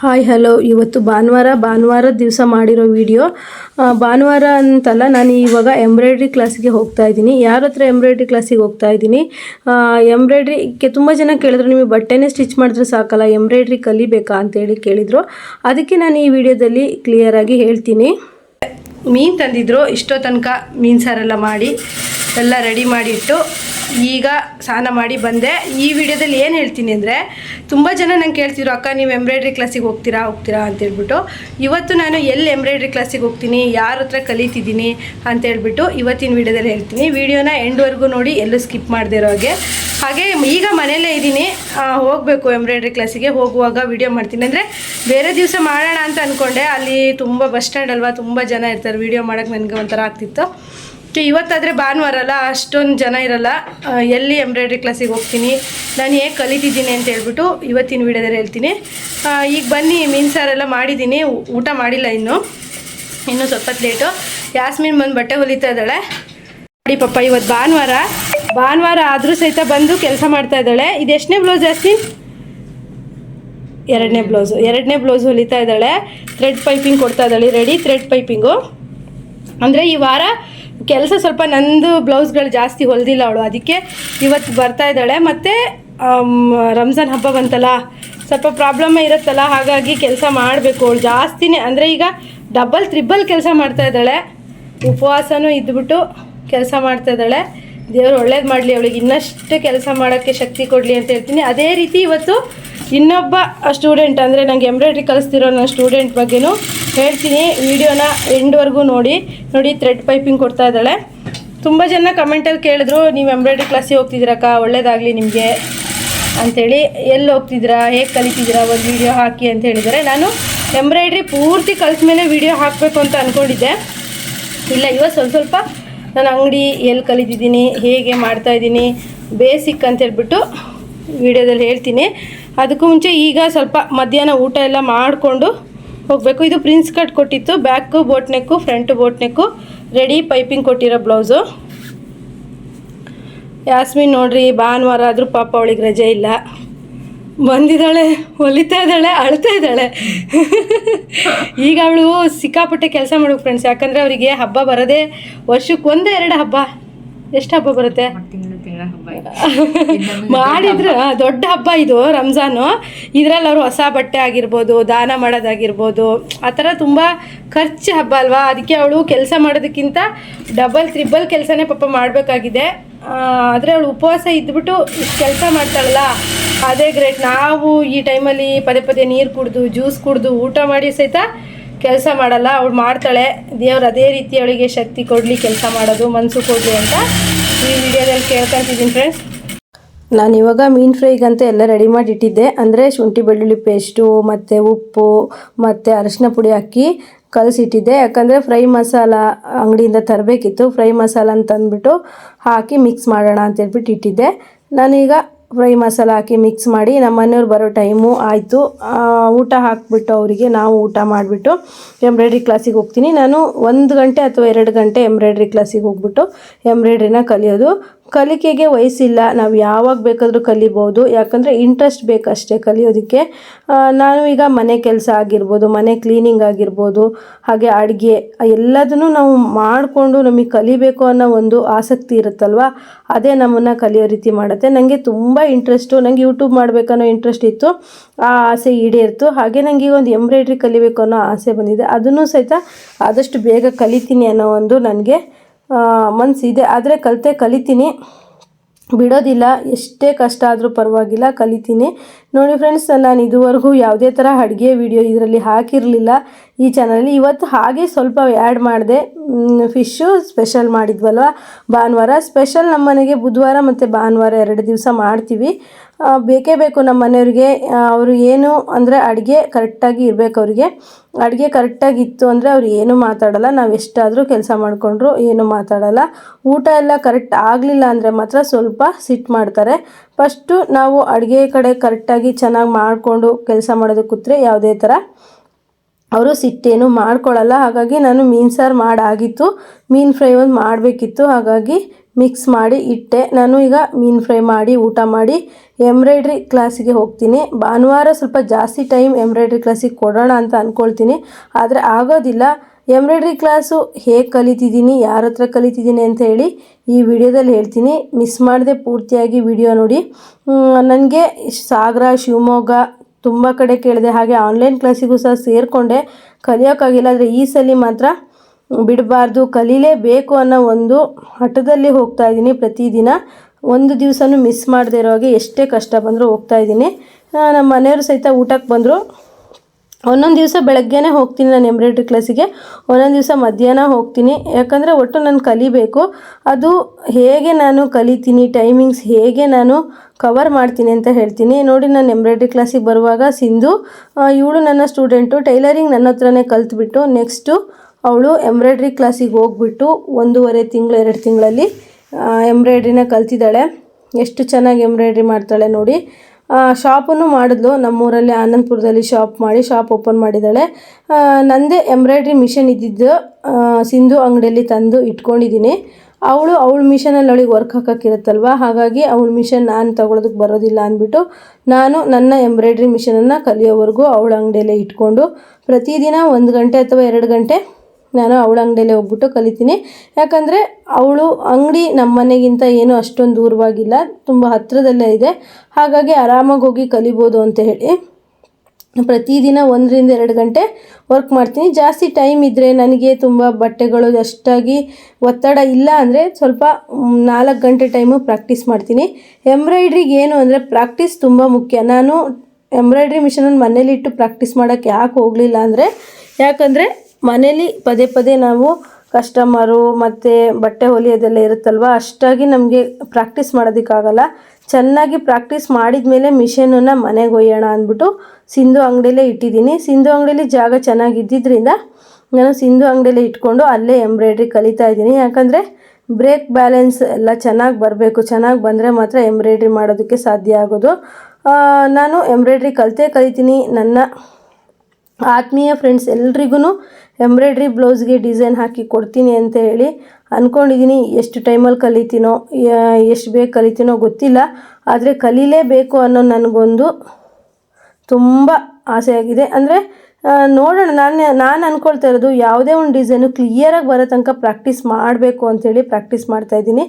Hi, hello. ಇವತ್ತು ಭಾನುವಾರ ಭಾನುವಾರ ದಿವಸ ಮಾಡಿರೋ ವಿಡಿಯೋ. ಭಾನುವಾರ ಅಂತಲ್ಲ, ನಾನು ಇವಾಗ ಎಂಬ್ರಾಯ್ಡ್ರಿ ಕ್ಲಾಸಿಗೆ ಹೋಗ್ತಾ ಇದ್ದೀನಿ. ಯಾರ ಹತ್ರ ಎಂಬ್ರಾಯ್ಡ್ರಿ ಕ್ಲಾಸಿಗೆ ಹೋಗ್ತಾ ಇದ್ದೀನಿ? ಎಂಬ್ರಾಯ್ಡ್ರಿಗೆ ತುಂಬ ಜನ ಕೇಳಿದ್ರು, ನಿಮಗೆ ಬಟ್ಟೆನೇ ಸ್ಟಿಚ್ ಮಾಡಿದ್ರೆ ಸಾಕಲ್ಲ, ಎಂಬ್ರಾಯ್ಡ್ರಿ ಕಲಿಬೇಕಾ ಅಂತೇಳಿ ಕೇಳಿದರು. ಅದಕ್ಕೆ ನಾನು ಈ ವಿಡಿಯೋದಲ್ಲಿ ಕ್ಲಿಯರಾಗಿ ಹೇಳ್ತೀನಿ. ಮೀನು ತಂದಿದ್ರು, ಇಷ್ಟೋ ತನಕ ಮೀನು ಸಾರೆಲ್ಲ ಮಾಡಿ, ಎಲ್ಲ ರೆಡಿ ಮಾಡಿಟ್ಟು ಈಗ ಸ್ನಾನ ಮಾಡಿ ಬಂದೆ. ಈ ವಿಡಿಯೋದಲ್ಲಿ ಏನು ಹೇಳ್ತೀನಿ ಅಂದರೆ, ತುಂಬ ಜನ ನಂಗೆ ಕೇಳ್ತಿದ್ರು, ಅಕ್ಕ, ನೀವು ಎಂಬ್ರಾಯ್ಡ್ರಿ ಕ್ಲಾಸಿಗೆ ಹೋಗ್ತೀರಾ ಹೋಗ್ತೀರಾ? ಅಂತೇಳ್ಬಿಟ್ಟು ಇವತ್ತು ನಾನು ಎಲ್ಲಿ ಎಂಬ್ರಾಯ್ಡ್ರಿ ಕ್ಲಾಸಿಗೆ ಹೋಗ್ತೀನಿ, ಯಾರ ಹತ್ರ ಕಲಿತಿದ್ದೀನಿ ಅಂತೇಳ್ಬಿಟ್ಟು ಇವತ್ತಿನ ವಿಡಿಯೋದಲ್ಲಿ ಹೇಳ್ತೀನಿ. ವಿಡಿಯೋನ ಎಂಡ್ವರೆಗೂ ನೋಡಿ, ಎಲ್ಲೂ ಸ್ಕಿಪ್ ಮಾಡದೇ ಇರೋ ಹಾಗೆ. ಹಾಗೆ ಈಗ ಮನೆಯಲ್ಲೇ ಇದ್ದೀನಿ. ಹೋಗಬೇಕು ಎಂಬ್ರಾಯ್ಡ್ರಿ ಕ್ಲಾಸಿಗೆ ಹೋಗುವಾಗ ವಿಡಿಯೋ ಮಾಡ್ತೀನಿ. ಅಂದರೆ ಬೇರೆ ದಿವಸ ಮಾಡೋಣ ಅಂತ ಅಂದ್ಕೊಂಡೆ ಅಲ್ಲಿ ತುಂಬ ಬಸ್ ಸ್ಟ್ಯಾಂಡ್ ಅಲ್ವಾ, ತುಂಬ ಜನ ಇರ್ತಾರೆ. ವಿಡಿಯೋ ಮಾಡೋಕ್ಕೆ ನನಗೆ ಒಂಥರ ಆಗ್ತಿತ್ತು. ಸೊ ಇವತ್ತಾದರೆ ಭಾನುವಾರ ಅಲ್ಲ, ಅಷ್ಟೊಂದು ಜನ ಇರಲ್ಲ. ಎಲ್ಲಿ ಎಂಬ್ರಾಯ್ಡ್ರಿ ಕ್ಲಾಸಿಗೆ ಹೋಗ್ತೀನಿ. ನಾನು ಹೇಗೆ ಕಲಿತಿದ್ದೀನಿ ಅಂತ ಹೇಳ್ಬಿಟ್ಟು ಇವತ್ತಿನ ವಿಡಿಯೋದಲ್ಲಿ ಹೇಳ್ತೀನಿ. ಈಗ ಬನ್ನಿ, ಮೀನು ಸಾರೆಲ್ಲ ಮಾಡಿದ್ದೀನಿ. ಊಟ ಮಾಡಿಲ್ಲ ಇನ್ನು. ಇನ್ನೂ ಸ್ವಲ್ಪ ಲೇಟು. ಯಾಸ್ಮಿನ್ ಬಂದು ಬಟ್ಟೆ ಹೊಲಿತಾ ಇದ್ದಾಳೆ. ನೋಡಿ ಪಪ್ಪ ಇವತ್ತು ಭಾನುವಾರ. ಭಾನುವಾರ ಆದರೂ ಸಹಿತ ಬಂದು ಕೆಲಸ ಮಾಡ್ತಾ ಇದ್ದಾಳೆ. ಇದು ಎಷ್ಟನೇ ಬ್ಲೌಸ್ ಜಾಸ್ಮಿನ್ ಎರಡನೇ ಬ್ಲೌಸು. ಎರಡನೇ ಬ್ಲೌಸ್ ಹೊಲಿತಾ ಇದ್ದಾಳೆ. ಥ್ರೆಡ್ ಪೈಪಿಂಗ್ ಕೊಡ್ತಾ ಇದ್ದಾಳೆ. Ready thread piping. ಅಂದರೆ ಈ ವಾರ ಕೆಲಸ ಸ್ವಲ್ಪ ನಂದು ಬ್ಲೌಸ್ಗಳು ಜಾಸ್ತಿ ಹೊಲ್ದಿಲ್ಲ ಅವಳು, ಅದಕ್ಕೆ ಇವತ್ತು ಬರ್ತಾ ಇದ್ದಾಳೆ. ಮತ್ತು ರಂಜಾನ್ ಹಬ್ಬ ಬಂತಲ್ಲ, ಸ್ವಲ್ಪ ಪ್ರಾಬ್ಲಮ್ಮೇ ಇರುತ್ತಲ್ಲ, ಹಾಗಾಗಿ ಕೆಲಸ ಮಾಡಬೇಕು ಅವಳು ಜಾಸ್ತಿನೇ. ಅಂದರೆ ಈಗ ಡಬಲ್ ತ್ರಿಬಲ್ ಕೆಲಸ ಮಾಡ್ತಾ ಇದ್ದಾಳೆ. ಉಪವಾಸನೂ ಇದ್ಬಿಟ್ಟು ಕೆಲಸ ಮಾಡ್ತಾ ಇದ್ದಾಳೆ. ದೇವರು ಒಳ್ಳೇದು ಮಾಡಲಿ ಅವಳಿಗೆ, ಇನ್ನಷ್ಟು ಕೆಲಸ ಮಾಡೋಕ್ಕೆ ಶಕ್ತಿ ಕೊಡಲಿ ಅಂತ ಹೇಳ್ತೀನಿ. ಅದೇ ರೀತಿ ಇವತ್ತು ಇನ್ನೊಬ್ಬ ಸ್ಟೂಡೆಂಟ್ ಅಂದರೆ ನನಗೆ ಎಂಬ್ರಾಯ್ಡ್ರಿ ಕಲಿಸ್ತಿರೋ ನನ್ನ ಸ್ಟೂಡೆಂಟ್ ಬಗ್ಗೆನೂ ಹೇಳ್ತೀನಿ. ವಿಡಿಯೋನ ಎಂಡ್ವರೆಗೂ ನೋಡಿ. ನೋಡಿ ಥ್ರೆಡ್ ಪೈಪಿಂಗ್ ಕೊಡ್ತಾ ಇದ್ದಾಳೆ. ತುಂಬ ಜನ ಕಮೆಂಟಲ್ಲಿ ಕೇಳಿದ್ರು, ನೀವು ಎಂಬ್ರಾಯ್ಡ್ರಿ ಕ್ಲಾಸಿಗೆ ಹೋಗ್ತಿದ್ದೀರಕ್ಕ? ಒಳ್ಳೇದಾಗಲಿ ನಿಮಗೆ. ಅಂಥೇಳಿ ಎಲ್ಲಿ ಹೋಗ್ತಿದ್ದೀರಾ? ಹೇಗೆ ಕಲಿತಿದ್ದೀರಾ? ಒಂದು ವಿಡಿಯೋ ಹಾಕಿ ಅಂತ ಹೇಳಿದ್ದಾರೆ. ನಾನು ಎಂಬ್ರಾಯ್ಡ್ರಿ ಪೂರ್ತಿ ಕಲಿಸ್ಮೇಲೆ ಮೇಲೆ ವಿಡಿಯೋ ಹಾಕಬೇಕು ಅಂತ ಅಂದ್ಕೊಂಡಿದ್ದೆ ಇಲ್ಲ ಇವತ್ತು ಸ್ವಲ್ಪ ಸ್ವಲ್ಪ ನಾನು ಅಂಗಡಿ ಎಲ್ಲಿ ಕಲಿತಿದ್ದೀನಿ, ಹೇಗೆ ಮಾಡ್ತಾಯಿದ್ದೀನಿ ಬೇಸಿಕ್ ಅಂತ ಹೇಳ್ಬಿಟ್ಟು ವಿಡಿಯೋದಲ್ಲಿ ಹೇಳ್ತೀನಿ. ಅದಕ್ಕೂ ಮುಂಚೆ ಈಗ ಸ್ವಲ್ಪ ಮಧ್ಯಾಹ್ನ ಊಟ ಎಲ್ಲ ಮಾಡಿಕೊಂಡು ಹೋಗಬೇಕು. ಇದು ಪ್ರಿನ್ಸ್ ಕಟ್ ಕೊಟ್ಟಿತ್ತು, back boat neck, front boat ready piping ಕೊಟ್ಟಿರೋ ಬ್ಲೌಸು. ಯಾಸ್ಮಿನ್ ನೋಡ್ರಿ, ಭಾನುವಾರ ಆದರೂ ಪಾಪ ಅವಳಿಗೆ ರಜೆ ಇಲ್ಲ. ಬಂದಿದ್ದಾಳೆ ಹೊಲಿತಾ ಇದ್ದಾಳೆ, ಅಳ್ತಾ ಇದ್ದಾಳೆ. ಈಗ ಅವಳು ಸಿಕ್ಕಾಪಟ್ಟೆ ಕೆಲಸ ಮಾಡ್ಬೇಕು ಫ್ರೆಂಡ್ಸ್ ಯಾಕಂದರೆ ಅವರಿಗೆ ಹಬ್ಬ ಬರೋದೇ ವರ್ಷಕ್ಕೆ ಒಂದೇ ಎರಡು ಹಬ್ಬ. ಎಷ್ಟು ಹಬ್ಬ ಬರುತ್ತೆ? ಮಾಡಿದ್ರ ದೊಡ್ಡ ಹಬ್ಬ ಇದು ರಂಜಾನು. ಇದರಲ್ಲಿ ಅವರು ಹೊಸ ಬಟ್ಟೆ ಆಗಿರ್ಬೋದು ದಾನ ಮಾಡೋದಾಗಿರ್ಬೋದು ಆ ಥರ ತುಂಬ ಖರ್ಚು ಹಬ್ಬ ಅಲ್ವಾ? ಅದಕ್ಕೆ ಅವಳು ಕೆಲಸ ಮಾಡೋದಕ್ಕಿಂತ ಡಬಲ್ ತ್ರಿಬಲ್ ಕೆಲಸನೇ ಪಾಪ ಮಾಡಬೇಕಾಗಿದೆ. ಆದರೆ ಅವಳು ಉಪವಾಸ ಇದ್ಬಿಟ್ಟು ಕೆಲಸ ಮಾಡ್ತಾಳಲ್ಲ? ಅದೇ ಗ್ರೇಟ್ ನಾವು ಈ ಟೈಮಲ್ಲಿ ಪದೇ ಪದೇ ನೀರು ಕುಡಿದು ಜ್ಯೂಸ್ ಕುಡಿದು ಊಟ ಮಾಡಿ ಸಹಿತ ಕೆಲಸ ಮಾಡಲ್ಲ, ಅವಳು ಮಾಡ್ತಾಳೆ. ದೇವ್ರು ಅದೇ ರೀತಿ ಅವಳಿಗೆ ಶಕ್ತಿ ಕೊಡಲಿ, ಕೆಲಸ ಮಾಡೋದು ಮನಸ್ಸು ಕೊಡಲಿ ಅಂತ ಈ ವಿಡಿಯೋದಲ್ಲಿ ಕೇಳ್ಕೊಂತಿದ್ದೀನಿ ಫ್ರೆಂಡ್ಸ್ ನಾನು ಇವಾಗ ಮೀನು ಫ್ರೈಗಂತ ಎಲ್ಲ ರೆಡಿ ಮಾಡಿ ಇಟ್ಟಿದ್ದೆ ಅಂದರೆ ಶುಂಠಿ, ಬೆಳ್ಳುಳ್ಳಿ ಪೇಸ್ಟು ಮತ್ತು ಉಪ್ಪು, ಮತ್ತು ಅರಶಿನ ಪುಡಿ ಹಾಕಿ ಕಲಸಿಟ್ಟಿದ್ದೆ. ಯಾಕಂದರೆ ಫ್ರೈ ಮಸಾಲ ಅಂಗಡಿಯಿಂದ ತರಬೇಕಿತ್ತು. ಫ್ರೈ ಮಸಾಲ ಅಂತ ಅಂದ್ಬಿಟ್ಟು ಹಾಕಿ ಮಿಕ್ಸ್ ಮಾಡೋಣ ಅಂತ ಹೇಳ್ಬಿಟ್ಟು ಇಟ್ಟಿದ್ದೆ. ನಾನೀಗ ಫ್ರೈ ಮಸಾಲ ಹಾಕಿ ಮಿಕ್ಸ್ ಮಾಡಿ ನಮ್ಮ ಮನೆಯವ್ರು ಬರೋ ಟೈಮು ಆಯಿತು. ಊಟ ಹಾಕ್ಬಿಟ್ಟು ಅವರಿಗೆ ನಾವು ಊಟ ಮಾಡಿಬಿಟ್ಟು ಎಂಬ್ರಾಯ್ಡ್ರಿ ಕ್ಲಾಸಿಗೆ ಹೋಗ್ತೀನಿ. ನಾನು ಒಂದು ಗಂಟೆ ಅಥವಾ ಎರಡು ಗಂಟೆ ಎಂಬ್ರಾಯ್ಡ್ರಿ ಕ್ಲಾಸಿಗೆ ಹೋಗ್ಬಿಟ್ಟು ಎಂಬ್ರಾಯ್ಡ್ರಿನ ಕಲಿಯೋದು. ಕಲಿಕೆಗೆ ವಯಸ್ಸಿಲ್ಲ, ನಾವು ಯಾವಾಗ ಬೇಕಾದರೂ ಕಲಿಬೋದು. ಯಾಕಂದರೆ ಇಂಟ್ರೆಸ್ಟ್ ಬೇಕಷ್ಟೇ ಕಲಿಯೋದಕ್ಕೆ. ನಾನು ಈಗ ಮನೆ ಕೆಲಸ ಆಗಿರ್ಬೋದು, ಮನೆ ಕ್ಲೀನಿಂಗ್ ಆಗಿರ್ಬೋದು, ಹಾಗೆ ಅಡುಗೆ, ಎಲ್ಲದನ್ನು ನಾವು ಮಾಡಿಕೊಂಡು ನಮಗೆ ಕಲಿಬೇಕು ಅನ್ನೋ ಒಂದು ಆಸಕ್ತಿ ಇರುತ್ತಲ್ವ? ಅದೇ ನಮ್ಮನ್ನು ಕಲಿಯೋ ರೀತಿ ಮಾಡುತ್ತೆ. ನನಗೆ ತುಂಬ ಇಂಟ್ರೆಸ್ಟು ನನಗೆ ಯೂಟ್ಯೂಬ್ ಮಾಡಬೇಕನ್ನೋ ಇಂಟ್ರೆಸ್ಟ್ ಇತ್ತು. ಆ ಆಸೆ ಈಡೇರಿತು. ಹಾಗೆ ನನಗೆ ಒಂದು ಎಂಬ್ರಾಯ್ಡ್ರಿ ಕಲಿಬೇಕು ಅನ್ನೋ ಆಸೆ ಬಂದಿದೆ. ಅದನ್ನು ಸಹಿತ ಆದಷ್ಟು ಬೇಗ ಕಲಿತೀನಿ ಅನ್ನೋ ಒಂದು ನನಗೆ ಮನಸ್ಸಿದೆ ಆದರೆ ಕಲಿತೆ ಕಲಿತೀನಿ. ಬಿಡೋದಿಲ್ಲ. ಎಷ್ಟೇ ಕಷ್ಟ ಆದರೂ ಪರವಾಗಿಲ್ಲ, ಕಲಿತೀನಿ. ನೋಡಿ ಫ್ರೆಂಡ್ಸ್ ನಾನು ಇದುವರೆಗೂ ಯಾವುದೇ ಥರ ಅಡುಗೆ ವಿಡಿಯೋ ಇದರಲ್ಲಿ ಹಾಕಿರಲಿಲ್ಲ. ಈ ಚಾನಲಲ್ಲಿ ಇವತ್ತು ಹಾಗೆ ಸ್ವಲ್ಪ ಆ್ಯಡ್ ಮಾಡಿದೆ. ಫಿಶ್ಶು ಸ್ಪೆಷಲ್ ಮಾಡಿದ್ವಲ್ವ? ಭಾನುವಾರ ಸ್ಪೆಷಲ್ ನಮ್ಮನೆಗೆ ಬುಧವಾರ ಮತ್ತು ಭಾನುವಾರ ಎರಡು ದಿವಸ ಮಾಡ್ತೀವಿ. ಬೇಕೇ ಬೇಕು ನಮ್ಮ ಮನೆಯವ್ರಿಗೆ. ಅವರು ಏನು ಅಂದರೆ ಅಡುಗೆ ಕರೆಕ್ಟಾಗಿ ಇರಬೇಕು ಅವರಿಗೆ. ಅಡುಗೆ ಕರೆಕ್ಟಾಗಿ ಇತ್ತು ಅಂದರೆ ಅವ್ರು ಏನೂ ಮಾತಾಡಲ್ಲ. ನಾವು ಎಷ್ಟಾದರೂ ಕೆಲಸ ಮಾಡಿಕೊಂಡ್ರು ಏನೂ ಮಾತಾಡಲ್ಲ. ಊಟ ಎಲ್ಲ ಕರೆಕ್ಟ್ ಆಗಲಿಲ್ಲ ಅಂದರೆ ಮಾತ್ರ ಸ್ವಲ್ಪ ಸಿಟ್ಟು ಮಾಡ್ತಾರೆ. ಫಸ್ಟು ನಾವು ಅಡುಗೆ ಕಡೆ ಕರೆಕ್ಟಾಗಿ ಚೆನ್ನಾಗಿ ಮಾಡಿಕೊಂಡು ಕೆಲಸ ಮಾಡೋದಕ್ಕೆ ಕೂತ್ರೆ ಯಾವುದೇ ಥರ ಅವರು ಸಿಟ್ಟೇನು ಮಾಡ್ಕೊಳ್ಳಲ್ಲ ಹಾಗಾಗಿ ನಾನು ಮೀನು ಸಾರು ಮಾಡಾಗಿತ್ತು. ಮೀನು ಫ್ರೈ ಒಂದು ಮಾಡಬೇಕಿತ್ತು. ಹಾಗಾಗಿ ಮಿಕ್ಸ್ ಮಾಡಿ ಇಟ್ಟೆ. ನಾನು ಈಗ ಮೀನು ಫ್ರೈ ಮಾಡಿ, ಊಟ ಮಾಡಿ ಎಂಬ್ರಾಯ್ಡ್ರಿ ಕ್ಲಾಸಿಗೆ ಹೋಗ್ತೀನಿ. ಭಾನುವಾರ ಸ್ವಲ್ಪ ಜಾಸ್ತಿ ಟೈಮ್ ಎಂಬ್ರಾಯ್ಡ್ರಿ ಕ್ಲಾಸಿಗೆ ಕೊಡೋಣ ಅಂತ ಅಂದ್ಕೊಳ್ತೀನಿ ಆದರೆ ಆಗೋದಿಲ್ಲ. ಎಂಬ್ರಾಯ್ಡ್ರಿ ಕ್ಲಾಸು ಹೇಗೆ ಕಲಿತಿದ್ದೀನಿ, ಯಾರ ಹತ್ರ ಕಲಿತಿದ್ದೀನಿ ಅಂತ ಹೇಳಿ ಈ ವಿಡಿಯೋದಲ್ಲಿ ಹೇಳ್ತೀನಿ. ಮಿಸ್ ಮಾಡದೆ ಪೂರ್ತಿಯಾಗಿ ವಿಡಿಯೋ ನೋಡಿ. ನನಗೆ ಸಾಗರ, ಶಿವಮೊಗ್ಗ ತುಂಬ ಕಡೆ ಕೇಳಿದೆ. ಹಾಗೆ ಆನ್ಲೈನ್ ಕ್ಲಾಸಿಗೂ ಸಹ ಸೇರಿಕೊಂಡೆ. ಕಲಿಯೋಕ್ಕಾಗಿಲ್ಲ, ಆದರೆ ಈ ಸಲ ಮಾತ್ರ ಬಿಡಬಾರ್ದು, ಕಲೀಲೇಬೇಕು ಅನ್ನೋ ಒಂದು ಹಠದಲ್ಲಿ ಹೋಗ್ತಾ ಇದ್ದೀನಿ ಪ್ರತಿದಿನ. ಒಂದು ದಿವಸನೂ ಮಿಸ್ ಮಾಡದೇ ಇರೋ ಹಾಗೆ ಎಷ್ಟೇ ಕಷ್ಟ ಬಂದರೂ ಹೋಗ್ತಾ ಇದ್ದೀನಿ. ನಮ್ಮ ಮನೆಯವರು ಸಹಿತ ಊಟಕ್ಕೆ ಬಂದರು. ಒಂದೊಂದು ದಿವಸ ಬೆಳಗ್ಗೆನೇ ಹೋಗ್ತೀನಿ ನಾನು ಎಂಬ್ರಾಯ್ಡ್ರಿ ಕ್ಲಾಸಿಗೆ ಒಂದೊಂದು ದಿವಸ ಮಧ್ಯಾಹ್ನ ಹೋಗ್ತೀನಿ. ಯಾಕಂದರೆ ಒಟ್ಟು ನಾನು ಕಲಿಬೇಕು. ಅದು ಹೇಗೆ ನಾನು ಕಲಿತೀನಿ ಟೈಮಿಂಗ್ಸ್ ಹೇಗೆ ನಾನು ಕವರ್ ಮಾಡ್ತೀನಿ ಅಂತ ಹೇಳ್ತೀನಿ. ನೋಡಿ, ನಾನು ಎಂಬ್ರಾಯ್ಡ್ರಿ ಕ್ಲಾಸಿಗೆ ಬರುವಾಗ ಸಿಂಧು ಇವಳು ನನ್ನ ಸ್ಟೂಡೆಂಟು ಟೈಲರಿಂಗ್ ನನ್ನ ಹತ್ರನೇ ಕಲ್ತ್ಬಿಟ್ಟು ನೆಕ್ಸ್ಟು ಅವಳು ಎಂಬ್ರಾಯ್ಡ್ರಿ ಕ್ಲಾಸಿಗೆ ಹೋಗ್ಬಿಟ್ಟು ಒಂದೂವರೆ ತಿಂಗಳು, ಎರಡು ತಿಂಗಳಲ್ಲಿ ಎಂಬ್ರಾಯ್ಡ್ರಿನ ಕಲ್ತಿದ್ದಾಳೆ. ಎಷ್ಟು ಚೆನ್ನಾಗಿ ಎಂಬ್ರಾಯ್ಡ್ರಿ ಮಾಡ್ತಾಳೆ ನೋಡಿ. ಶಾಪನ್ನು ಮಾಡಿದ್ಲು. ನಮ್ಮೂರಲ್ಲಿ ಆನಂದಪುರದಲ್ಲಿ ಶಾಪ್ ಮಾಡಿ, ಶಾಪ್ ಓಪನ್ ಮಾಡಿದ್ದಾಳೆ. ನಂದೇ ಎಂಬ್ರಾಯ್ಡ್ರಿ ಮಿಷನ್ ಇದ್ದಿದ್ದು ಸಿಂಧು ಅಂಗಡಿಯಲ್ಲಿ ತಂದು ಇಟ್ಕೊಂಡಿದ್ದೀನಿ. ಅವಳು ಅವಳ ಮಿಷನಲ್ಲಿ ಅವಳಿಗೆ ವರ್ಕ್ ಹಾಕೋಕ್ಕಿರುತ್ತಲ್ವ? ಹಾಗಾಗಿ ಅವಳ ಮಿಷನ್ ನಾನು ತೊಗೊಳೋದಕ್ಕೆ ಬರೋದಿಲ್ಲ ಅಂದ್ಬಿಟ್ಟು ನಾನು ನನ್ನ ಎಂಬ್ರಾಯ್ಡ್ರಿ ಮಿಷನನ್ನು ಕಲಿಯೋವರೆಗೂ ಅವಳ ಅಂಗಡಿಯಲ್ಲೇ ಇಟ್ಕೊಂಡು ಪ್ರತಿದಿನ ಒಂದು ಗಂಟೆ ಅಥವಾ ಎರಡು ಗಂಟೆ ನಾನು ಅವಳ ಅಂಗಡಿಯಲ್ಲೇ ಹೋಗ್ಬಿಟ್ಟು ಕಲಿತೀನಿ. ಯಾಕಂದರೆ ಅವಳು ಅಂಗಡಿ ನಮ್ಮ ಮನೆಗಿಂತ ಏನು ಅಷ್ಟೊಂದು ದೂರವಾಗಿಲ್ಲ, ತುಂಬ ಹತ್ತಿರದಲ್ಲೇ ಇದೆ. ಹಾಗಾಗಿ ಆರಾಮಾಗಿ ಹೋಗಿ ಕಲಿಬೋದು ಅಂತ ಹೇಳಿ ಪ್ರತಿದಿನ ಒಂದರಿಂದ ಎರಡು ಗಂಟೆ ವರ್ಕ್ ಮಾಡ್ತೀನಿ. ಜಾಸ್ತಿ ಟೈಮ್ ಇದ್ದರೆ ನನಗೆ ತುಂಬ ಬಟ್ಟೆಗಳು ಅಷ್ಟಾಗಿ ಒತ್ತಡ ಇಲ್ಲ ಅಂದರೆ ಸ್ವಲ್ಪ ನಾಲ್ಕು ಗಂಟೆ ಟೈಮು ಪ್ರಾಕ್ಟೀಸ್ ಮಾಡ್ತೀನಿ. ಎಂಬ್ರಾಯ್ಡ್ರಿಗೆ ಏನು ಅಂದರೆ ಪ್ರಾಕ್ಟೀಸ್ ತುಂಬ ಮುಖ್ಯ. ನಾನು ಎಂಬ್ರಾಯ್ಡ್ರಿ ಮಿಷನನ್ನು ಮನೇಲಿಟ್ಟು ಪ್ರಾಕ್ಟೀಸ್ ಮಾಡೋಕ್ಕೆ ಯಾಕೆ ಹೋಗಲಿಲ್ಲ ಅಂದರೆ, ಯಾಕಂದರೆ ಮನೇಲಿ ಪದೇ ಪದೇ ನಾವು ಕಸ್ಟಮರು ಮತ್ತು ಬಟ್ಟೆ ಹೊಲಿಯೋದೆಲ್ಲ ಇರುತ್ತಲ್ವ, ಅಷ್ಟಾಗಿ ನಮಗೆ ಪ್ರಾಕ್ಟೀಸ್ ಮಾಡೋದಕ್ಕಾಗಲ್ಲ. ಚೆನ್ನಾಗಿ ಪ್ರಾಕ್ಟೀಸ್ ಮಾಡಿದ ಮೇಲೆ ಮಿಷನನ್ನು ಮನೆಗೆ ಒಯ್ಯೋಣ ಅಂದ್ಬಿಟ್ಟು ಸಿಂಧು ಅಂಗಡಿಯಲ್ಲೇ ಇಟ್ಟಿದ್ದೀನಿ. ಸಿಂಧು ಅಂಗಡಿಯಲ್ಲಿ ಜಾಗ ಚೆನ್ನಾಗಿದ್ದಿದ್ದರಿಂದ ನಾನು ಸಿಂಧು ಅಂಗಡಿಯಲ್ಲೇ ಇಟ್ಕೊಂಡು ಅಲ್ಲೇ ಎಂಬ್ರಾಯ್ಡ್ರಿ ಕಲಿತಾ ಇದ್ದೀನಿ. ಯಾಕಂದರೆ ಬ್ರೇಕ್ ಬ್ಯಾಲೆನ್ಸ್ ಎಲ್ಲ ಚೆನ್ನಾಗಿ ಬರಬೇಕು. ಚೆನ್ನಾಗಿ ಬಂದರೆ ಮಾತ್ರ ಎಂಬ್ರಾಯ್ಡ್ರಿ ಮಾಡೋದಕ್ಕೆ ಸಾಧ್ಯ ಆಗೋದು. ನಾನು ಎಂಬ್ರಾಯ್ಡ್ರಿ ಕಲಿತೇ ಕಲಿತೀನಿ. ನನ್ನ ಆತ್ಮೀಯ ಫ್ರೆಂಡ್ಸ್ ಎಲ್ರಿಗೂ ಎಂಬ್ರಾಯ್ಡ್ರಿ ಬ್ಲೌಸ್ಗೆ ಡಿಸೈನ್ ಹಾಕಿ ಕೊಡ್ತೀನಿ ಅಂತ ಹೇಳಿ ಅಂದ್ಕೊಂಡಿದ್ದೀನಿ ಎಷ್ಟು ಟೈಮಲ್ಲಿ ಕಲಿತೀನೋ ಎಷ್ಟು ಬೇಗ ಕಲಿತೀನೋ ಗೊತ್ತಿಲ್ಲ. ಆದರೆ ಕಲೀಲೇಬೇಕು ಅನ್ನೋ ನನಗೊಂದು ತುಂಬ ಆಸೆಯಾಗಿದೆ. ಅಂದರೆ ನೋಡೋಣ. ನಾನು ನಾನು ಅಂದ್ಕೊಳ್ತಾ ಇರೋದು ಯಾವುದೇ ಒಂದು ಡಿಸೈನು ಕ್ಲಿಯರಾಗಿ ಬರೋ ತನಕ ಪ್ರಾಕ್ಟೀಸ್ ಮಾಡಬೇಕು ಅಂಥೇಳಿ ಪ್ರಾಕ್ಟೀಸ್ ಮಾಡ್ತಾ ಇದ್ದೀನಿ.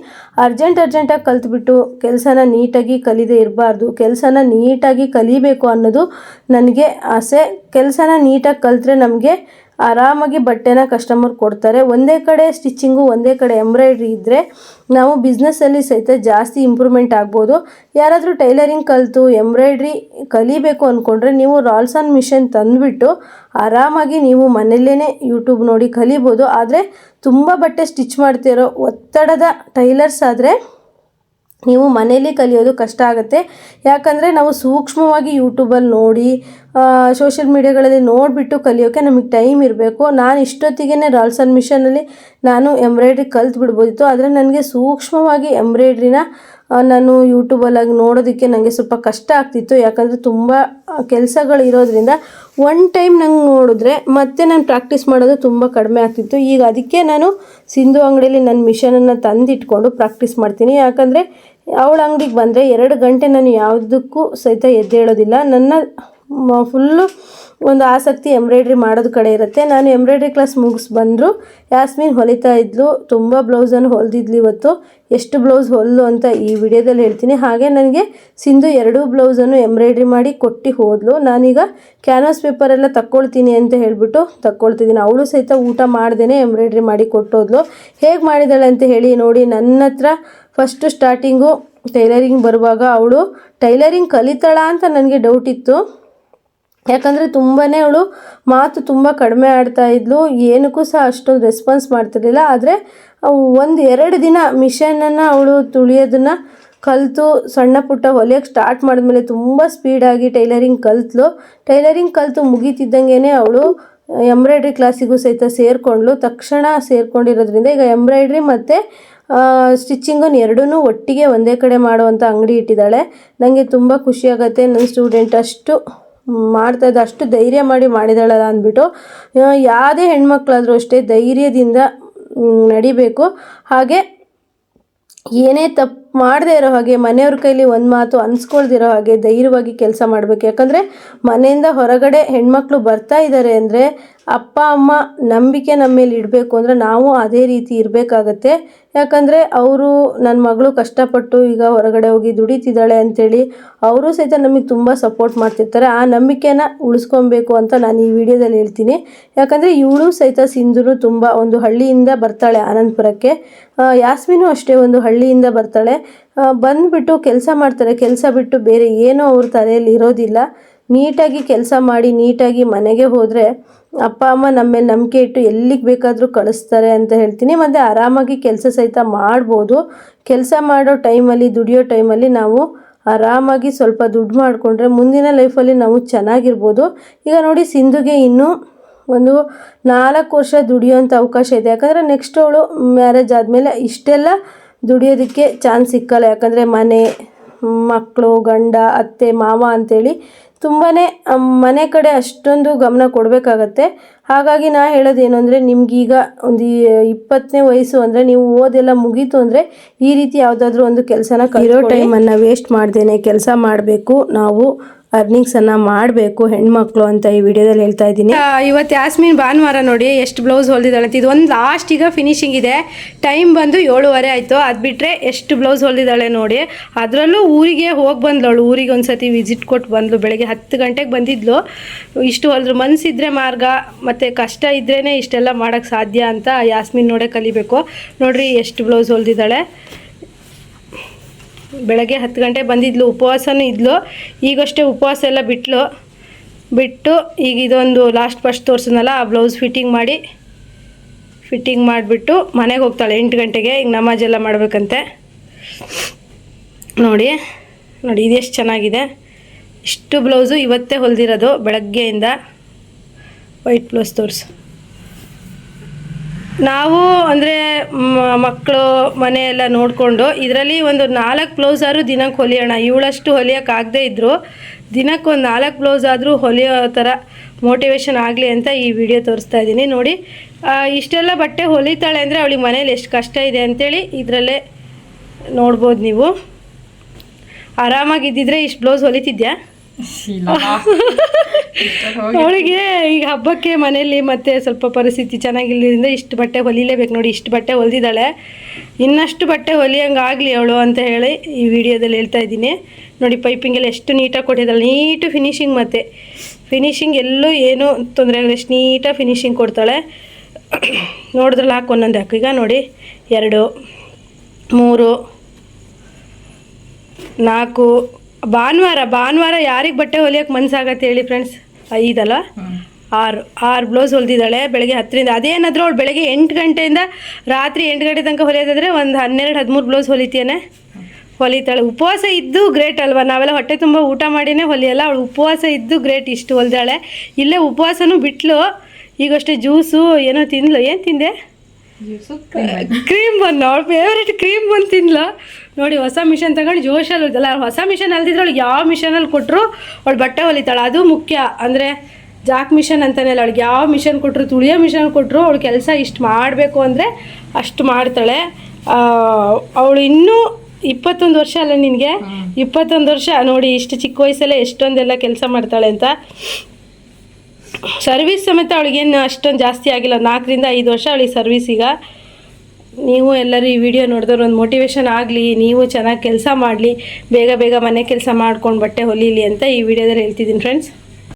ಅರ್ಜೆಂಟ್ ಅರ್ಜೆಂಟಾಗಿ ಕಲ್ತ್ಬಿಟ್ಟು ಕೆಲಸನ ನೀಟಾಗಿ ಕಲಿದೇ ಇರಬಾರ್ದು. ಕೆಲಸನ ನೀಟಾಗಿ ಕಲಿಬೇಕು ಅನ್ನೋದು ನನಗೆ ಆಸೆ. ಕೆಲಸನ ನೀಟಾಗಿ ಕಲಿತ್ರೆ ನಮಗೆ ಆರಾಮಾಗಿ ಬಟ್ಟೆನ ಕಸ್ಟಮರ್ ಕೊಡ್ತಾರೆ. ಒಂದೇ ಕಡೆ ಸ್ಟಿಚ್ಚಿಂಗು ಒಂದೇ ಕಡೆ ಎಂಬ್ರಾಯ್ಡ್ರಿ ಇದ್ದರೆ ನಾವು ಬಿಸ್ನೆಸ್ಸಲ್ಲಿ ಸಹಿತ ಜಾಸ್ತಿ ಇಂಪ್ರೂವ್ಮೆಂಟ್ ಆಗ್ಬೋದು. ಯಾರಾದರೂ ಟೈಲರಿಂಗ್ ಕಲಿತು ಎಂಬ್ರಾಯ್ಡ್ರಿ ಕಲಿಬೇಕು ಅಂದ್ಕೊಂಡ್ರೆ ನೀವು ರಾಲ್ಸನ್ ಮಿಷನ್ ತಂದುಬಿಟ್ಟು ಆರಾಮಾಗಿ ನೀವು ಮನೆಯಲ್ಲೇ ಯೂಟ್ಯೂಬ್ ನೋಡಿ ಕಲಿಬೋದು. ಆದರೆ ತುಂಬ ಬಟ್ಟೆ ಸ್ಟಿಚ್ ಮಾಡ್ತಿರೋ ಒತ್ತಡದ ಟೈಲರ್ಸ್ ಆದರೆ ನೀವು ಮನೇಲಿ ಕಲಿಯೋದು ಕಷ್ಟ ಆಗುತ್ತೆ. ಯಾಕಂದರೆ ನಾವು ಸೂಕ್ಷ್ಮವಾಗಿ ಯೂಟ್ಯೂಬಲ್ಲಿ ನೋಡಿ ಸೋಷಿಯಲ್ ಮೀಡಿಯಾಗಳಲ್ಲಿ ನೋಡಿಬಿಟ್ಟು ಕಲಿಯೋಕ್ಕೆ ನಮಗೆ ಟೈಮ್ ಇರಬೇಕು. ನಾನು ಇಷ್ಟೊತ್ತಿಗೆ ರಾಲ್ಸನ್ ಮಿಷನಲ್ಲಿ ನಾನು ಎಂಬ್ರಾಯ್ಡ್ರಿ ಕಲ್ತು ಬಿಡ್ಬೋದಿತ್ತು. ಆದರೆ ನನಗೆ ಸೂಕ್ಷ್ಮವಾಗಿ ಎಂಬ್ರಾಯ್ಡ್ರಿನ ನಾನು ಯೂಟ್ಯೂಬಲ್ಲಾಗಿ ನೋಡೋದಕ್ಕೆ ನನಗೆ ಸ್ವಲ್ಪ ಕಷ್ಟ ಆಗ್ತಿತ್ತು. ಯಾಕಂದರೆ ತುಂಬ ಕೆಲಸಗಳು ಇರೋದ್ರಿಂದ ಒನ್ ಟೈಮ್ ನಂಗೆ ನೋಡಿದ್ರೆ ಮತ್ತೆ ನಾನು ಪ್ರಾಕ್ಟೀಸ್ ಮಾಡೋದು ತುಂಬ ಕಡಿಮೆ ಆಗ್ತಿತ್ತು. ಈಗ ಅದಕ್ಕೆ ನಾನು ಸಿಂಧು ಅಂಗಡಿಯಲ್ಲಿ ನನ್ನ ಮಿಷನನ್ನು ತಂದಿಟ್ಕೊಂಡು ಪ್ರಾಕ್ಟೀಸ್ ಮಾಡ್ತೀನಿ. ಯಾಕಂದರೆ ಅವಳ ಅಂಗಡಿಗೆ ಬಂದರೆ ಎರಡು ಗಂಟೆ ನಾನು ಯಾವುದಕ್ಕೂ ಸಹಿತ ಎದ್ದೇಳೋದಿಲ್ಲ. ನನ್ನ ಫುಲ್ಲು ಒಂದು ಆಸಕ್ತಿ ಎಂಬ್ರಾಯ್ಡ್ರಿ ಮಾಡೋದು ಕಡೆ ಇರುತ್ತೆ. ನಾನು ಎಂಬ್ರಾಯ್ಡ್ರಿ ಕ್ಲಾಸ್ ಮುಗಿಸ್ ಬಂದರು, ಯಾಸ್ಮಿನ್ ಹೊಲಿತಾ ಇದ್ಲು, ತುಂಬ ಬ್ಲೌಸನ್ನು ಹೊಲಿದಿದ್ಲು ಇವತ್ತು. ಎಷ್ಟು ಬ್ಲೌಸ್ ಹೊಲ್ಲು ಅಂತ ಈ ವಿಡಿಯೋದಲ್ಲಿ ಹೇಳ್ತೀನಿ. ಹಾಗೆ ನನಗೆ ಸಿಂಧು ಎರಡೂ ಬ್ಲೌಸನ್ನು ಎಂಬ್ರಾಯ್ಡ್ರಿ ಮಾಡಿ ಕೊಟ್ಟು ಹೋದ್ಲು. ನಾನೀಗ ಕ್ಯಾನ್ವಾಸ್ ಪೇಪರೆಲ್ಲ ತಕ್ಕೊಳ್ತೀನಿ ಅಂತ ಹೇಳಿಬಿಟ್ಟು ತಕ್ಕೊಳ್ತಿದ್ದೀನಿ. ಅವಳು ಸಹಿತ ಊಟ ಮಾಡ್ದೇ ಎಂಬ್ರಾಯ್ಡ್ರಿ ಮಾಡಿ ಕೊಟ್ಟೋದ್ಲು. ಹೇಗೆ ಮಾಡಿದಾಳೆ ಅಂತ ಹೇಳಿ ನೋಡಿ, ನನ್ನ ಹತ್ರ ಫಸ್ಟು ಸ್ಟಾರ್ಟಿಂಗು ಟೈಲರಿಂಗ್ ಬರುವಾಗ ಅವಳು, ಟೈಲರಿಂಗ್ ಕಲಿತಾಳ? ಅಂತ ನನಗೆ ಡೌಟ್ ಇತ್ತು. ಯಾಕಂದರೆ ತುಂಬಾ ಅವಳು ಮಾತು ತುಂಬ ಕಡಿಮೆ ಆಡ್ತಾ ಇದ್ಲು. ಏನಕ್ಕೂ ಸಹ ಅಷ್ಟೊಂದು ರೆಸ್ಪಾನ್ಸ್ ಮಾಡ್ತಿರಲಿಲ್ಲ. ಆದರೆ ಒಂದು ಎರಡು ದಿನ ಮಿಷನನ್ನು ಅವಳು ತುಳಿಯೋದನ್ನು ಕಲಿತು ಸಣ್ಣ ಪುಟ್ಟ ಹೊಲಿಯೋಕ್ಕೆ ಸ್ಟಾರ್ಟ್ ಮಾಡಿದ್ಮೇಲೆ ತುಂಬ ಸ್ಪೀಡಾಗಿ ಟೈಲರಿಂಗ್ ಕಲಿತ್ಲು. ಟೈಲರಿಂಗ್ ಕಲಿತು ಮುಗೀತಿದ್ದಂಗೆ ಅವಳು ಎಂಬ್ರಾಯ್ಡ್ರಿ ಕ್ಲಾಸಿಗೂ ಸಹಿತ ಸೇರಿಕೊಂಡ್ಲು. ತಕ್ಷಣ ಸೇರ್ಕೊಂಡಿರೋದ್ರಿಂದ ಈಗ ಎಂಬ್ರಾಯ್ಡ್ರಿ ಮತ್ತು ಸ್ಟಿಚ್ಚಿಂಗನ್ನು ಎರಡೂ ಒಟ್ಟಿಗೆ ಒಂದೇ ಕಡೆ ಮಾಡುವಂಥ ಅಂಗಡಿ ಇಟ್ಟಿದ್ದಾಳೆ. ನನಗೆ ತುಂಬ ಖುಷಿಯಾಗತ್ತೆ ನನ್ನ ಸ್ಟೂಡೆಂಟ್ ಅಷ್ಟು ಮಾಡ್ತಾ ಇದ್ದ ಅಷ್ಟು ಧೈರ್ಯ ಮಾಡಿ ಮಾಡಿದಾಳಲ್ಲ ಅಂದ್ಬಿಟ್ಟು ಯಾವುದೇ ಹೆಣ್ಮಕ್ಳಾದರೂ ಅಷ್ಟೇ ಧೈರ್ಯದಿಂದ ನಡಿಬೇಕು. ಹಾಗೆ ಏನೇ ತಪ್ಪು ಮಾಡದೇ ಇರೋ ಹಾಗೆ, ಮನೆಯವ್ರ ಕೈಲಿ ಒಂದು ಮಾತು ಅನ್ಸ್ಕೊಳ್ದಿರೋ ಹಾಗೆ ಧೈರ್ಯವಾಗಿ ಕೆಲಸ ಮಾಡಬೇಕು. ಯಾಕಂದರೆ, ಮನೆಯಿಂದ ಹೊರಗಡೆ ಹೆಣ್ಮಕ್ಳು ಬರ್ತಾ ಇದ್ದಾರೆ ಅಂದರೆ, ಅಪ್ಪ, ಅಮ್ಮ ನಂಬಿಕೆ ನಮ್ಮ ಮೇಲೆ ಇಡಬೇಕು ಅಂದರೆ ನಾವು ಅದೇ ರೀತಿ ಇರಬೇಕಾಗತ್ತೆ. ಯಾಕಂದರೆ, ಅವರು ನನ್ನ ಮಗಳು ಕಷ್ಟಪಟ್ಟು ಈಗ ಹೊರಗಡೆ ಹೋಗಿ ದುಡಿತಿದ್ದಾಳೆ ಅಂಥೇಳಿ ಅವರು ಸಹಿತ ನಮಗೆ ತುಂಬ ಸಪೋರ್ಟ್ ಮಾಡ್ತಿರ್ತಾರೆ. ಆ ನಂಬಿಕೆನ ಉಳಿಸ್ಕೊಬೇಕು ಅಂತ ನಾನು ಈ ವಿಡಿಯೋದಲ್ಲಿ ಹೇಳ್ತೀನಿ. ಯಾಕಂದರೆ, ಇವಳು ಸಹಿತ ಸಿಂಧುನು ತುಂಬ ಒಂದು ಹಳ್ಳಿಯಿಂದ ಬರ್ತಾಳೆ ಆನಂದಪುರಕ್ಕೆ. ಯಾಸ್ಮಿನೂ ಅಷ್ಟೇ ಒಂದು ಹಳ್ಳಿಯಿಂದ ಬರ್ತಾಳೆ. ಬಂದ್ಬಿಟ್ಟು ಕೆಲಸ ಮಾಡ್ತಾರೆ. ಕೆಲಸ ಬಿಟ್ಟು ಬೇರೆ ಏನೂ ಅವ್ರ ತಲೆಯಲ್ಲಿ ಇರೋದಿಲ್ಲ. ನೀಟಾಗಿ ಕೆಲಸ ಮಾಡಿ, ನೀಟಾಗಿ ಮನೆಗೆ ಹೋದರೆ ಅಪ್ಪ, ಅಮ್ಮ ನಮ್ಮ ಮೇಲೆ ನಂಬಿಕೆ ಇಟ್ಟು ಎಲ್ಲಿಗೆ ಬೇಕಾದರೂ ಕಳಿಸ್ತಾರೆ ಅಂತ ಹೇಳ್ತೀನಿ. ಮತ್ತು ಆರಾಮಾಗಿ ಕೆಲಸ ಸಹಿತ ಮಾಡ್ಬೋದು. ಕೆಲಸ ಮಾಡೋ ಟೈಮಲ್ಲಿ, ದುಡಿಯೋ ಟೈಮಲ್ಲಿ ನಾವು ಆರಾಮಾಗಿ ಸ್ವಲ್ಪ ದುಡ್ಡು ಮಾಡಿಕೊಂಡ್ರೆ ಮುಂದಿನ ಲೈಫಲ್ಲಿ ನಾವು ಚೆನ್ನಾಗಿರ್ಬೋದು. ಈಗ ನೋಡಿ ಸಿಂಧುಗೆ ಇನ್ನೂ ಒಂದು ನಾಲ್ಕು ವರ್ಷ ದುಡಿಯೋಂಥ ಅವಕಾಶ ಇದೆ. ಯಾಕಂದರೆ ನೆಕ್ಸ್ಟ್ ಅವಳು ಮ್ಯಾರೇಜ್ ಆದಮೇಲೆ ಇಷ್ಟೆಲ್ಲ ದುಡಿಯೋದಕ್ಕೆ ಚಾನ್ಸ್ ಸಿಕ್ಕಲ್ಲ. ಯಾಕಂದರೆ ಮನೆ ಮಕ್ಕಳು ಗಂಡ ಅತ್ತೆ ಮಾವ ಅಂತೇಳಿ ತುಂಬಾ ಮನೆ ಕಡೆ ಅಷ್ಟೊಂದು ಗಮನ ಕೊಡಬೇಕಾಗತ್ತೆ. ಹಾಗಾಗಿ ನಾ ಹೇಳೋದೇನು ಅಂದರೆ ನಿಮಗೀಗ ಒಂದು ಇಪ್ಪತ್ತನೇ ವಯಸ್ಸು ಅಂದರೆ ನೀವು ಓದೆಲ್ಲ ಮುಗೀತು ಅಂದರೆ ಈ ರೀತಿ ಯಾವುದಾದ್ರೂ ಒಂದು ಕೆಲಸನ ಇರೋ ಟೈಮನ್ನು ವೇಸ್ಟ್ ಮಾಡ್ದೇನೆ. ಕೆಲಸ ಮಾಡಬೇಕು. ನಾವು ಅರ್ನಿಂಗ್ಸನ್ನು ಮಾಡಬೇಕು ಹೆಣ್ಮಕ್ಳು ಅಂತ ಈ ವಿಡಿಯೋದಲ್ಲಿ ಹೇಳ್ತಾ ಇದ್ದೀನಿ. ಇವತ್ತು ಯಾಸ್ಮಿನ್ ಭಾನುವಾರ ನೋಡಿ ಎಷ್ಟು ಬ್ಲೌಸ್ ಹೊಲ್ದಿದ್ದಾಳೆ ಅಂತ. ಇದು ಒಂದು ಲಾಸ್ಟ್ ಈಗ ಫಿನಿಶಿಂಗ್ ಇದೆ. ಟೈಮ್ ಬಂದು ಏಳುವರೆ ಆಯಿತು. ಅದು ಬಿಟ್ಟರೆ ಎಷ್ಟು ಬ್ಲೌಸ್ ಹೊಲ್ದಿದ್ದಾಳೆ ನೋಡಿ. ಅದರಲ್ಲೂ ಊರಿಗೆ ಹೋಗಿ ಬಂದಳು ಊರಿಗೆ ಒಂದು ಸತಿ ವಿಸಿಟ್ ಕೊಟ್ಟು ಬಂದಳು ಬೆಳಗ್ಗೆ ಹತ್ತು ಗಂಟೆಗೆ ಬಂದಿದ್ಲು. ಇಷ್ಟು ಹೊಲಿದ್ರು ಮನಸ್ಸಿದ್ರೆ ಮಾರ್ಗ, ಮತ್ತು ಕಷ್ಟ ಇದ್ರೇ ಇಷ್ಟೆಲ್ಲ ಮಾಡೋಕ್ಕೆ ಸಾಧ್ಯ ಅಂತ ಯಾಸ್ಮಿನ್ ನೋಡೇ ಕಲಿಬೇಕು. ನೋಡಿರಿ ಎಷ್ಟು ಬ್ಲೌಸ್ ಹೊಲ್ದಿದ್ದಾಳೆ. ಬೆಳಗ್ಗೆ ಹತ್ತು ಗಂಟೆ ಬಂದಿದ್ಲು, ಉಪವಾಸನೂ ಇದ್ಲು. ಈಗಷ್ಟೇ ಉಪವಾಸ ಎಲ್ಲ ಬಿಟ್ಲು. ಬಿಟ್ಟು ಈಗ ಇದೊಂದು ಲಾಸ್ಟ್ ಫಸ್ಟ್ ತೋರಿಸಿದ್ನಲ್ಲ ಆ ಬ್ಲೌಸ್ ಫಿಟ್ಟಿಂಗ್ ಮಾಡಿ ಫಿಟ್ಟಿಂಗ್ ಮಾಡಿಬಿಟ್ಟು ಮನೆಗೆ ಹೋಗ್ತಾಳೆ ಎಂಟು ಗಂಟೆಗೆ. ಈಗ ನಮಾಜ್ ಎಲ್ಲ ಮಾಡಬೇಕಂತೆ. ನೋಡಿ ನೋಡಿ ಇದೆಷ್ಟು ಚೆನ್ನಾಗಿದೆ. ಇಷ್ಟು ಬ್ಲೌಸು ಇವತ್ತೇ ಹೊಲ್ದಿರೋದು, ಬೆಳಗ್ಗೆಯಿಂದ. ವೈಟ್ ಬ್ಲೌಸ್ ತೋರಿಸು. ನಾವು ಅಂದರೆ ಮಕ್ಕಳು ಮನೆ ಎಲ್ಲ ನೋಡಿಕೊಂಡು ಇದರಲ್ಲಿ ಒಂದು ನಾಲ್ಕು ಬ್ಲೌಸ್ ಆದರೂ ದಿನಕ್ಕೆ ಹೊಲಿಯೋಣ. ಇವಳಷ್ಟು ಹೊಲಿಯೋಕ್ಕಾಗದೇ ಇದ್ದರು ದಿನಕ್ಕೆ ಒಂದು ನಾಲ್ಕು ಬ್ಲೌಸ್ ಆದರೂ ಹೊಲಿಯೋ ಥರ ಮೋಟಿವೇಶನ್ ಆಗಲಿ ಅಂತ ಈ ವಿಡಿಯೋ ತೋರಿಸ್ತಾ ಇದ್ದೀನಿ. ನೋಡಿ ಇಷ್ಟೆಲ್ಲ ಬಟ್ಟೆ ಹೊಲಿತಾಳೆ ಅಂದರೆ ಅವಳಿಗೆ ಮನೇಲಿ ಎಷ್ಟು ಕಷ್ಟ ಇದೆ ಅಂತೇಳಿ ಇದರಲ್ಲೇ ನೋಡ್ಬೋದು ನೀವು. ಆರಾಮಾಗಿದ್ದಿದ್ರೆ ಇಷ್ಟು ಬ್ಲೌಸ್ ಹೊಲಿತಿದ್ಯಾ? ಅವಳಿಗೆ ಈಗ ಹಬ್ಬಕ್ಕೆ ಮನೆಯಲ್ಲಿ ಮತ್ತೆ ಸ್ವಲ್ಪ ಪರಿಸ್ಥಿತಿ ಚೆನ್ನಾಗಿಲ್ಲದ್ರಿಂದ ಇಷ್ಟು ಬಟ್ಟೆ ಹೊಲಿಲೇಬೇಕು ನೋಡಿ, ಇಷ್ಟು ಬಟ್ಟೆ ಹೊಲಿದಿದ್ದಾಳೆ. ಇನ್ನಷ್ಟು ಬಟ್ಟೆ ಹೊಲಿಯಂಗಾಗಲಿ ಅವಳು ಅಂತ ಹೇಳಿ ಈ ವಿಡಿಯೋದಲ್ಲಿ ಹೇಳ್ತಾ ಇದ್ದೀನಿ. ನೋಡಿ ಪೈಪಿಂಗ್ ಎಲ್ಲ ಎಷ್ಟು ನೀಟಾಗಿ ಕೊಟ್ಟಿದ್ದಾಳೆ. ನೀಟು ಫಿನಿಶಿಂಗ್ ಮತ್ತೆ. ಫಿನಿಶಿಂಗ್ ಎಲ್ಲೂ ಏನೂ ತೊಂದರೆ ಆಗಲಿ ಎಷ್ಟು ನೀಟಾಗಿ ಫಿನಿಶಿಂಗ್ ಕೊಡ್ತಾಳೆ. ನೋಡಿದ್ರಲ್ಲಿ, ಹಾಕಿ, ಒಂದೊಂದು ಹಾಕು. ಈಗ ನೋಡಿ, ಎರಡು, ಮೂರು, ನಾಲ್ಕು ಭಾನುವಾರ ಭಾನುವಾರ ಯಾರಿಗೆ ಬಟ್ಟೆ ಹೊಲಿಯೋಕೆ ಮನ್ಸಾಗತ್ತೆ ಹೇಳಿ ಫ್ರೆಂಡ್ಸ್ ಐದಲ್ಲ? ಆರು ಆರು ಬ್ಲೌಸ್ ಹೊಲಿದಿದ್ದಾಳೆ, ಬೆಳಗ್ಗೆ ಹತ್ತರಿಂದ, ಅದೇನಾದರೂ ಅವಳು ಬೆಳಗ್ಗೆ ಎಂಟು ಗಂಟೆಯಿಂದ ರಾತ್ರಿ ಎಂಟು ಗಂಟೆ ತನಕ ಹೊಲಿಯೋದಾದ್ರೆ ಒಂದು ಹನ್ನೆರಡು, ಹದಿಮೂರು ಬ್ಲೌಸ್ ಹೊಲಿತೇನೆ. ಹೊಲಿತಾಳೆ. ಉಪವಾಸ ಇದ್ದು ಗ್ರೇಟ್ ಅಲ್ವಾ? ನಾವೆಲ್ಲ ಹೊಟ್ಟೆ ತುಂಬ ಊಟ ಮಾಡಿನೇ ಹೊಲಿಯಲ್ಲ. ಅವಳು ಉಪವಾಸ ಇದ್ದು ಗ್ರೇಟ್ ಇಷ್ಟು ಹೊಲ್ದಾಳೆ. ಇಲ್ಲೇ ಉಪವಾಸನೂ ಬಿಟ್ಲು. ಈಗಷ್ಟೇ ಜ್ಯೂಸು ಏನೋ ತಿಂದ್ಲು. ಏನು ತಿಂದೆ? ಕ್ರೀಮ್ ಬನ್ ಅವಳ ಫೇವ್ರೇಟ್ ಕ್ರೀಮ್ ಬನ್ ತಿನ್ಲ. ನೋಡಿ ಹೊಸ ಮಿಷನ್ ತಗೊಂಡು ಜೋಶಲ್ಲಿ ಹೋದಲ್ಲ ಹೊಸ ಮಿಷನ್ ಅಲ್ದಿದ್ರೆ ಅವಳಿಗೆ ಯಾವ ಮಿಷನಲ್ಲಿ ಕೊಟ್ಟರು ಅವಳು ಬಟ್ಟೆ ಹೊಲಿತಾಳೆ. ಅದು ಮುಖ್ಯ. ಅಂದರೆ ಜಾಕ್ ಮಿಷನ್ ಅಂತಾನೆ ಅಲ್ಲ ಅವಳಿಗೆ ಯಾವ ಮಿಷನ್ ಕೊಟ್ಟರು ತುಳಿಯೋ ಮಿಷನ್ ಕೊಟ್ಟರು ಅವಳು ಕೆಲಸ ಇಷ್ಟು ಮಾಡಬೇಕು ಅಂದರೆ ಅಷ್ಟು ಮಾಡ್ತಾಳೆ. ಅವಳು ಇನ್ನೂ ಇಪ್ಪತ್ತೊಂದು ವರ್ಷ ಅಲ್ಲ ನಿನಗೆ? ಇಪ್ಪತ್ತೊಂದು ವರ್ಷ. ನೋಡಿ ಇಷ್ಟು ಚಿಕ್ಕ ವಯಸ್ಸಲ್ಲೇ ಎಷ್ಟೊಂದೆಲ್ಲ ಕೆಲಸ ಮಾಡ್ತಾಳೆ ಅಂತ. ಸರ್ವಿಸ್ ಸಮೇತ ಅವಳಿಗೇನು ಅಷ್ಟೊಂದು ಜಾಸ್ತಿ ಆಗಿಲ್ಲ. ನಾಲ್ಕರಿಂದ ಐದು ವರ್ಷ ಅವಳಿಗೆ ಈಗ. ನೀವು ಎಲ್ಲರೂ ಈ ವಿಡಿಯೋ ನೋಡಿದ್ರೆ ಒಂದು ಮೋಟಿವೇಶನ್ ಆಗಲಿ, ನೀವು ಚೆನ್ನಾಗಿ ಕೆಲಸ ಮಾಡಲಿ, ಬೇಗ ಬೇಗ ಮನೆ ಕೆಲಸ ಮಾಡ್ಕೊಂಡು ಬಟ್ಟೆ ಹೊಲೀಲಿ ಅಂತ ಈ ವಿಡಿಯೋದಲ್ಲಿ ಹೇಳ್ತಿದ್ದೀನಿ ಫ್ರೆಂಡ್ಸ್